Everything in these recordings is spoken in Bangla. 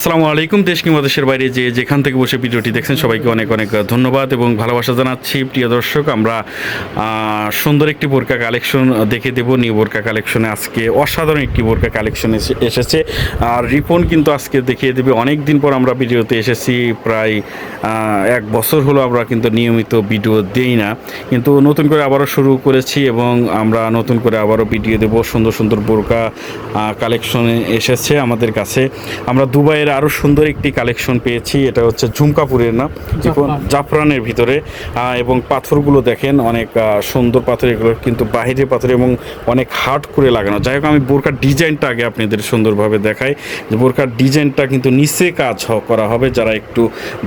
আসসালামু আলাইকুম, দেশ কিংবা দেশের বাইরে যে যেখান থেকে বসে ভিডিওটি দেখছেন, সবাইকে অনেক অনেক ধন্যবাদ এবং ভালোবাসা জানাচ্ছি। প্রিয় দর্শক, আমরা সুন্দর একটি বোরকা কালেকশন দেখে দেব। নিউ বোরকা কালেকশনে আজকে অসাধারণ একটি বোরকা কালেকশন এসেছে। আর রিপন কিন্তু আজকে দেখিয়ে দেবে। অনেক দিন পর আমরা ভিডিওতে এসেছি, প্রায় এক বছর হলো আমরা কিন্তু নিয়মিত ভিডিও দেই না। কিন্তু নতুন করে আবারও শুরু করেছি এবং আমরা নতুন করে আবারও ভিডিও দেব। সুন্দর সুন্দর বোরকা কালেকশনে এসেছে আমাদের কাছে। আমরা দুবাইয়ের আরও সুন্দর একটি কালেকশন পেয়েছি। এটা হচ্ছে ঝুমকাপুরের না? জাফরানের ভিতরে। এবং পাথরগুলো দেখেন অনেক সুন্দর পাথর। এগুলো কিন্তু বাহিরের পাথর এবং অনেক হার্ড করে লাগানো। যাই হোক আমি বোরকার ডিজাইনটা আগে আপনাদের সুন্দরভাবে দেখাই। যে বোরকার ডিজাইনটা কিন্তু নিচে কাজ করা হবে। যারা একটু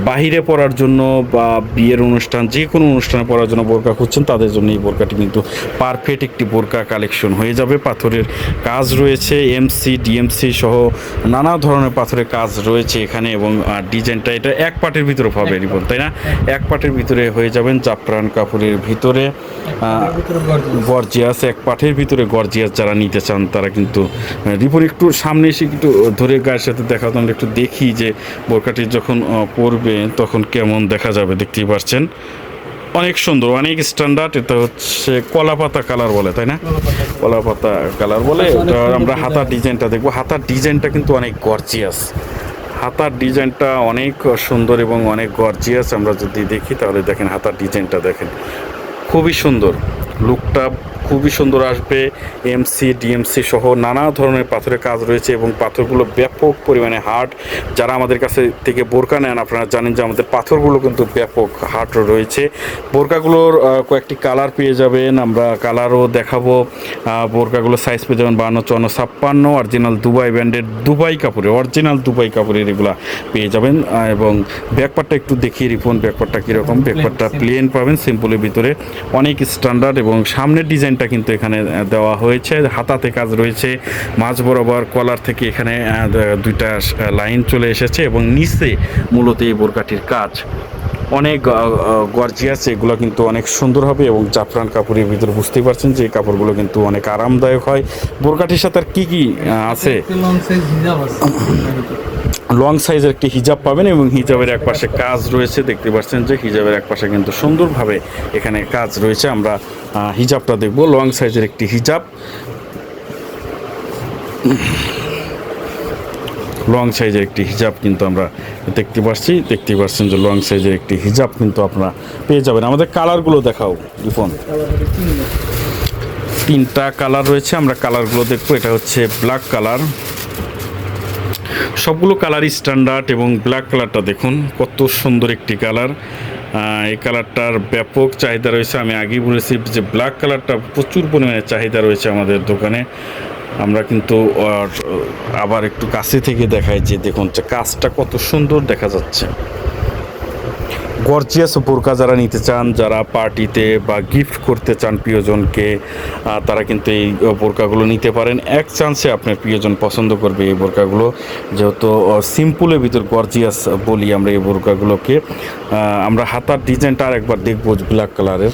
বাহিরে পড়ার জন্য বা বিয়ের অনুষ্ঠান যে কোনো অনুষ্ঠানে পড়ার জন্য বোরকা খুঁজছেন তাদের জন্য এই বোরকাটি কিন্তু পারফেক্ট একটি বোরকা কালেকশন হয়ে যাবে। পাথরের কাজ রয়েছে এমসি ডিএমসি সহ নানা ধরনের পাথরের কাজ রয়েছে এখানে এবং ডিজাইনটা এটা এক পাটের ভিতরে পাবে রিপন তাই না? এক পাটের ভিতরে হয়ে যাবেন জাফরান কাপড়ের ভিতরে। গর্জিয়াস। এক পাঠের ভিতরে গর্জিয়াস যারা নিতে চান তারা কিন্তু রিপন একটু সামনে এসে একটু ধরে গায়ের সাথে দেখা আমরা একটু দেখি যে বোরকাটি যখন পরবে তখন কেমন দেখা যাবে দেখতেই পাচ্ছেন অনেক সুন্দর অনেক স্ট্যান্ডার্ড এটা হচ্ছে কলা পাতা কালার বলে তাই না? কলা পাতা কালার বলে এটা আমরা হাতার ডিজাইনটা দেখব। হাতার ডিজাইনটা কিন্তু অনেক গর্জিয়াস হাতার ডিজাইনটা অনেক সুন্দর এবং অনেক গর্জিয়াস আমরা যদি দেখি তাহলে দেখেন হাতার ডিজাইনটা দেখেন। খুবই সুন্দর। লুকটা খুবই সুন্দর আসবে। এমসি ডিএমসি সহ নানা ধরনের পাথরের কাজ রয়েছে এবং পাথরগুলো ব্যাপক পরিমাণে হার্ড। যারা আমাদের কাছে থেকে বোরকা নেন আপনারা জানেন যে আমাদের পাথরগুলো কিন্তু ব্যাপক হার্ড রয়েছে। বোরকাগুলোর কয়েকটি কালার পেয়ে যাবেন। আমরা কালারও দেখাবো। বোরকাগুলো সাইজ পেয়ে যাবেন বান্ন চুয়ান্ন ছাপ্পান্ন। অরিজিনাল দুবাই ব্র্যান্ডের দুবাই কাপড়ে অরিজিনাল দুবাই কাপড়ের এগুলা পেয়ে যাবেন। এবং ব্যাকপারটা একটু দেখিয়ে রিপন ব্যাকপারটা কীরকম। ব্যাকপারটা প্লেন পাবেন সিম্পলের ভিতরে। অনেক স্ট্যান্ডার্ড এবং সামনের ডিজাইনটা কিন্তু এখানে দেওয়া হয়েছে। হাতাতে কাজ রয়েছে। মাঝ বরাবর কলার থেকে এখানে দুইটা লাইন চলে এসেছে এবং নিচে মূলত এই বোরকাটির কাজ। অনেক গর্জিয়াস এগুলো কিন্তু অনেক সুন্দর হবে এবং জাফরান কাপড়ের ভিতরে বুঝতেই পারছেন যে এই কাপড়গুলো কিন্তু অনেক আরামদায়ক হয়। বোরকাটির সাথে আর কী কী আছে? লং সাইজের একটি হিজাব পাবেন এবং হিজাবের এক পাশে কাজ রয়েছে দেখতে পাচ্ছেন যে হিজাবের এক পাশে কিন্তু সুন্দরভাবে এখানে কাজ রয়েছে। আমরা হিজাবটা দেখব লং সাইজের একটি হিজাব লং সাইজের একটি হিজাব কিন্তু আমরা দেখতে পাচ্ছি। দেখতে পাচ্ছেন যে লং সাইজের একটি হিজাব কিন্তু আপনারা পেয়ে যাবেন। আমাদের কালারগুলো দেখাও, রিপন। তিনটা কালার রয়েছে, আমরা কালারগুলো দেখব। এটা হচ্ছে ব্ল্যাক কালার সবগুলো কালারই স্ট্যান্ডার্ড এবং ব্ল্যাক কালারটা দেখুন, কত সুন্দর একটি কালার এই কালারটার ব্যাপক চাহিদা রয়েছে। আমি আগেই বলেছি যে ব্ল্যাক কালারটা প্রচুর পরিমাণে চাহিদা রয়েছে আমাদের দোকানে। আমরা কিন্তু আবার একটু কাছে থেকে দেখাই যে দেখুন যে কাজটা কত সুন্দর দেখা যাচ্ছে। গর্জিয়াস বোরকা যারা নিতে চান, যারা পার্টিতে বা গিফট করতে চান প্রিয়জনকে তারা কিন্তু এই বোরকাগুলো নিতে পারেন। এক চান্সে আপনার প্রিয়জন পছন্দ করবে এই বোরকাগুলো। যেহেতু সিম্পলের ভিতর গর্জিয়াস বলি আমরা এই বোরকাগুলোকে। আমরা হাতার ডিজাইনটা আর একবার দেখব ব্ল্যাক কালারের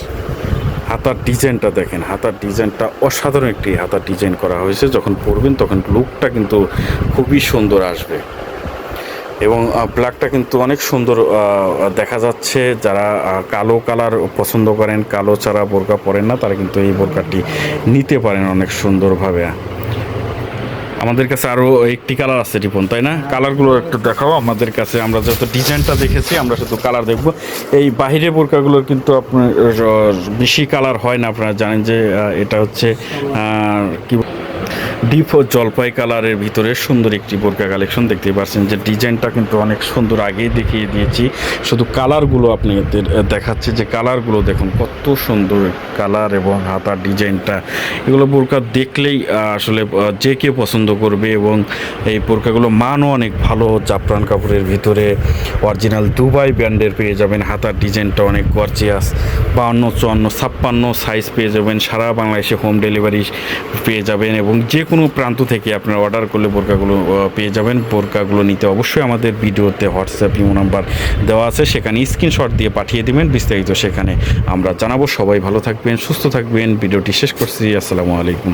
হাতার ডিজাইনটা দেখেন, হাতার ডিজাইনটা অসাধারণ একটি হাতার ডিজাইন করা হয়েছে। যখন পরবেন তখন লুকটা কিন্তু খুবই সুন্দর আসবে। এবং ব্ল্যাকটা কিন্তু অনেক সুন্দর দেখা যাচ্ছে। যারা কালো কালার পছন্দ করেন, কালো ছাড়া বোরকা পরেন না, তারা কিন্তু এই বোরকাটি নিতে পারেন অনেক সুন্দরভাবে। আমাদের কাছে আরও একটি কালার আছে রিপন, তাই না? কালারগুলো একটু দেখাও আমাদের কাছে। আমরা যত ডিজাইনটা দেখেছি, আমরা শুধু কালার দেখব। এই বাহিরের বোরকাগুলোর কিন্তু আপনার বেশি কালার হয় না, আপনারা জানেন যে এটা হচ্ছে কি ডিপ ও জলপাই কালারের ভিতরে সুন্দর একটি বোরকা কালেকশন দেখতে পাচ্ছেন যে ডিজাইনটা কিন্তু অনেক সুন্দর আগেই দেখিয়ে দিয়েছি। শুধু কালারগুলো আপনি দেখাচ্ছে যে কালারগুলো দেখুন, কত সুন্দর কালার এবং হাতার ডিজাইনটা। এগুলো বোরকা দেখলেই আসলে যে কেউ পছন্দ করবে এবং এই বোরকাগুলো মানও অনেক ভালো। জাফরান কাপড়ের ভিতরে অরিজিনাল দুবাই ব্র্যান্ডের পেয়ে যাবেন, হাতার ডিজাইনটা অনেক গর্জিয়াস। বাউন্ন, চুয়ান্ন, ছাপ্পান্ন সাইজ পেয়ে যাবেন, সারা বাংলাদেশে হোম ডেলিভারি পেয়ে যাবেন এবং যে কোনো প্রান্ত থেকে আপনারা অর্ডার করলে বোরকাগুলো পেয়ে যাবেন। বোরকাগুলো নিতে অবশ্যই আমাদের ভিডিওতে হোয়াটসঅ্যাপ, ইমো নাম্বার দেওয়া আছে। সেখানে স্ক্রিনশট দিয়ে পাঠিয়ে দেবেন। বিস্তারিত সেখানে আমরা জানাব। সবাই ভালো থাকবেন, সুস্থ থাকবেন। ভিডিওটি শেষ করছি। আসসালামু আলাইকুম।